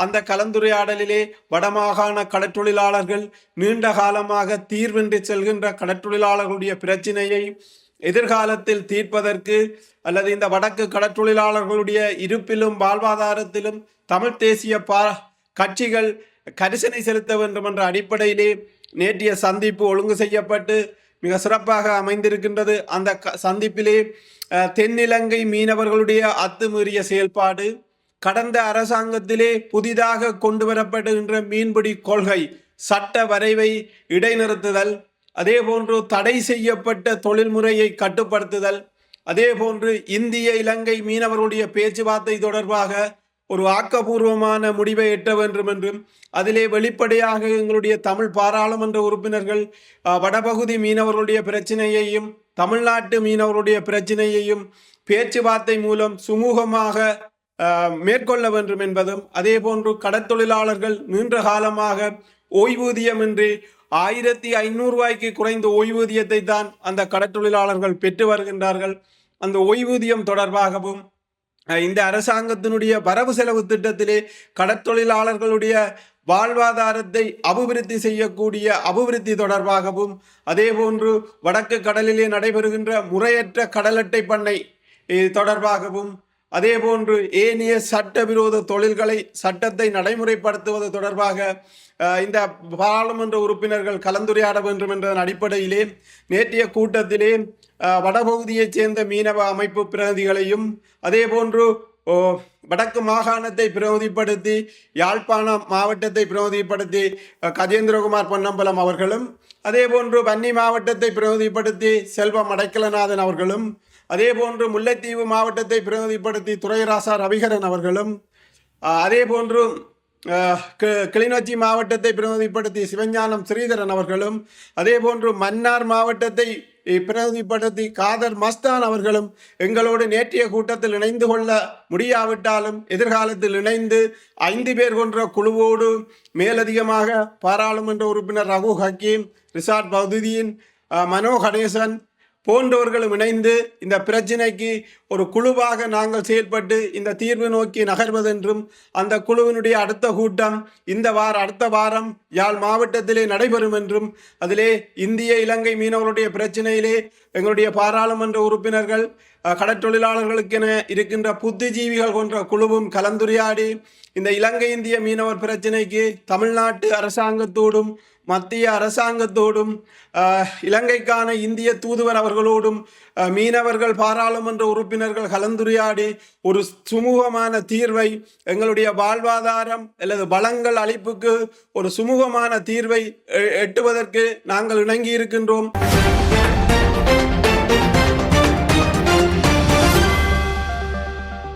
அந்த கலந்துரையாடலிலே வடமாகாண கடற்றொழிலாளர்கள் நீண்ட காலமாக தீர்வின்றி செல்கின்ற கடற்றொழிலாளர்களுடைய பிரச்சினையை எதிர்காலத்தில் தீர்ப்பதற்கு அல்லது இந்த வடக்கு கடற்றொழிலாளர்களுடைய இருப்பிலும் வாழ்வாதாரத்திலும் தமிழ் தேசிய பா கட்சிகள் கரிசனை செலுத்த வேண்டும் என்ற அடிப்படையிலே நேற்றைய சந்திப்பு ஒழுங்கு செய்யப்பட்டு மிக சிறப்பாக அமைந்திருக்கின்றது. அந்த க- சந்திப்பிலே தென்னிலங்கை மீனவர்களுடைய அத்துமீறிய செயல்பாடு கடந்த அரசாங்கத்திலே புதிதாக கொண்டு வரப்படுகின்ற மீன்பிடி கொள்கை சட்ட வரைவை இடைநிறுத்துதல் அதேபோன்று தடை செய்யப்பட்ட தொழில்முறையை கட்டுப்படுத்துதல் அதேபோன்று இந்திய இலங்கை மீனவர்களுடைய பேச்சுவார்த்தை தொடர்பாக ஒரு ஆக்கபூர்வமான முடிவை எட்ட வேண்டும் என்றும் அதிலே வெளிப்படையாக எங்களுடைய தமிழ் பாராளுமன்ற உறுப்பினர்கள் வடபகுதி மீனவர்களுடைய பிரச்சனையையும் தமிழ்நாட்டு மீனவர்களுடைய பிரச்சனையையும் பேச்சுவார்த்தை மூலம் சுமூகமாக மேற்கொள்ள வேண்டும் என்பதும் அதேபோன்று கடற்தொழிலாளர்கள் நீண்ட காலமாக ஓய்வூதியமின்றி ஆயிரத்தி ஐநூறுரூவாய்க்கு குறைந்த ஓய்வூதியத்தை தான் அந்த கடற்தொழிலாளர்கள் பெற்று வருகின்றார்கள். அந்த ஓய்வூதியம் தொடர்பாகவும் இந்த அரசாங்கத்தினுடைய வரவு செலவு திட்டத்திலே கடற்தொழிலாளர்களுடைய வாழ்வாதாரத்தை அபிவிருத்தி செய்யக்கூடிய அபிவிருத்தி தொடர்பாகவும் அதேபோன்று வடக்கு கடலிலே நடைபெறுகின்ற முறையற்ற கடலட்டை பண்ணை தொடர்பாகவும் அதேபோன்று ஏனைய சட்டவிரோத தொழில்களை சட்டத்தை நடைமுறைப்படுத்துவது தொடர்பாக இந்த பாராளுமன்ற உறுப்பினர்கள் கலந்துரையாட வேண்டும் என்ற அடிப்படையிலே நேற்றைய கூட்டத்திலே வடபகுதியைச் சேர்ந்த மீனவ அமைப்பு பிரதிநிதிகளையும் அதேபோன்று போன்று வடக்கு மாகாணத்தை பிரதிநிதிப்படுத்தி யாழ்ப்பாணம் மாவட்டத்தை பிரதிநிதிப்படுத்தி கஜேந்திரகுமார் பொன்னம்பலம் அவர்களும் அதேபோன்று வன்னி மாவட்டத்தை பிரதிநிதிப்படுத்தி செல்வம் அடைக்கலநாதன் அவர்களும் அதேபோன்று முல்லைத்தீவு மாவட்டத்தை பிரதிநிதிப்படுத்தி துரைராசா ரவிகரன் அவர்களும் அதே அதேபோன்று கிளிநொச்சி மாவட்டத்தை பிரதிநிதிப்படுத்தி சிவஞானம் ஸ்ரீதரன் அவர்களும் அதேபோன்று மன்னார் மாவட்டத்தை பிரதிநிதிப்படுத்தி காதர் மஸ்தான் அவர்களும் எங்களோடு நேற்றைய கூட்டத்தில் இணைந்து கொள்ள முடியாவிட்டாலும் எதிர்காலத்தில் இணைந்து ஐந்து பேர் கொன்ற குழுவோடு மேலதிகமாக பாராளுமன்ற உறுப்பினர் ரகு ஹக்கீம் ரிசார்ட் பௌதுதீன் மனோ கணேசன் போன்றவர்களும் இணைந்து இந்த பிரச்சினைக்கு ஒரு குழுவாக நாங்கள் செயல்பட்டு இந்த தீர்வு நோக்கி நகர்வதென்றும் அந்த குழுவினுடைய அடுத்த கூட்டம் இந்த வார அடுத்த வாரம் யாழ் மாவட்டத்திலே நடைபெறும் என்றும் அதிலே இந்திய இலங்கை மீனவர்களுடைய பிரச்சினையிலே எங்களுடைய பாராளுமன்ற உறுப்பினர்கள் கடற்றொழிலாளர்களுக்கென இருக்கின்ற புத்திஜீவிகள் போன்ற குழுவும் கலந்துரையாடி இந்த இலங்கை இந்திய மீனவர் பிரச்சினைக்கு தமிழ்நாட்டு அரசாங்கத்தோடும் மத்திய அரசாங்கத்தோடும் இலங்கைக்கான இந்திய தூதுவர் அவர்களோடும் மீனவர்கள் பாராளுமன்ற உறுப்பினர்கள் கலந்துரையாடி ஒரு சுமூகமான தீர்வை எங்களுடைய வாழ்வாதாரம் அல்லது வளங்கள் அளிப்புக்கு ஒரு சுமூகமான தீர்வை எட்டுவதற்கு நாங்கள் இணங்கி இருக்கின்றோம்